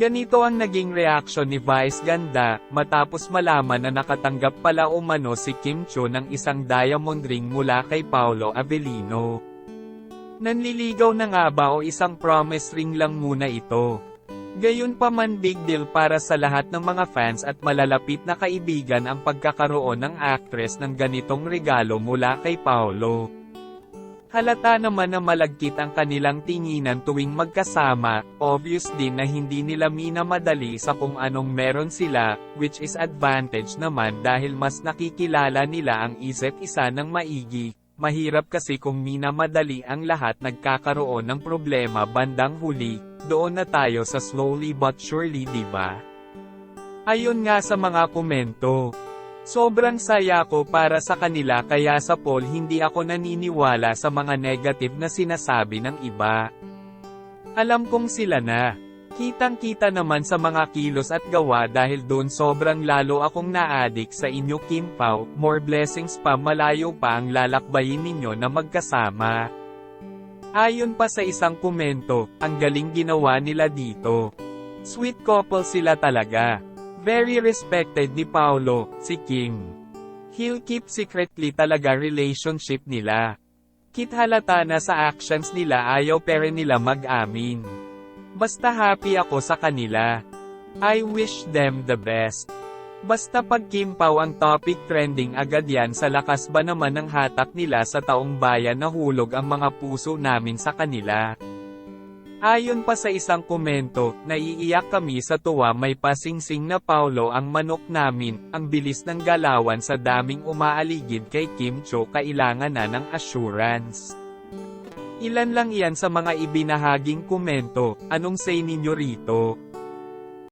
Ganito ang naging reaksyon ni Vice Ganda, matapos malaman na nakatanggap pala umano si Kim Cho ng isang diamond ring mula kay Paolo Avellino. Nanliligaw na nga ba o isang promise ring lang muna ito? Gayon pa man big deal para sa lahat ng mga fans at malalapit na kaibigan ang pagkakaroon ng actress ng ganitong regalo mula kay Paolo. Halata naman na malagkit ang kanilang tinginan tuwing magkasama, obvious din na hindi nila minamadali sa kung anong meron sila, which is advantage naman dahil mas nakikilala nila ang isa't isa ng maigi. Mahirap kasi kung minamadali ang lahat nagkakaroon ng problema bandang huli, doon na tayo sa slowly but surely di ba? Ayon nga sa mga komento. Sobrang saya ko para sa kanila kaya sa poll hindi ako naniniwala sa mga negative na sinasabi ng iba. Alam kong sila na. Kitang-kita naman sa mga kilos at gawa dahil doon sobrang lalo akong naadik sa inyo Kim Pao, more blessings pa malayo pa ang lalakbayin ninyo na magkasama. Ayon pa sa isang komento, ang galing ginawa nila dito. Sweet couple sila talaga. Very respected ni Paolo, si Kim. He'll keep secretly talaga relationship nila. Kit halata na sa actions nila ayaw pero nila mag-amin. Basta happy ako sa kanila. I wish them the best. Basta pag Kim Pao ang topic trending agad yan sa lakas ba naman ng hatak nila sa taong bayan na hulog ang mga puso namin sa kanila. Ayon pa sa isang komento, naiiyak kami sa tuwa may pasingsing na Paulo ang manok namin, ang bilis ng galawan sa daming umaaligid kay Kim Cho kailangan na ng assurance. Ilan lang yan sa mga ibinahaging komento, anong say ninyo rito?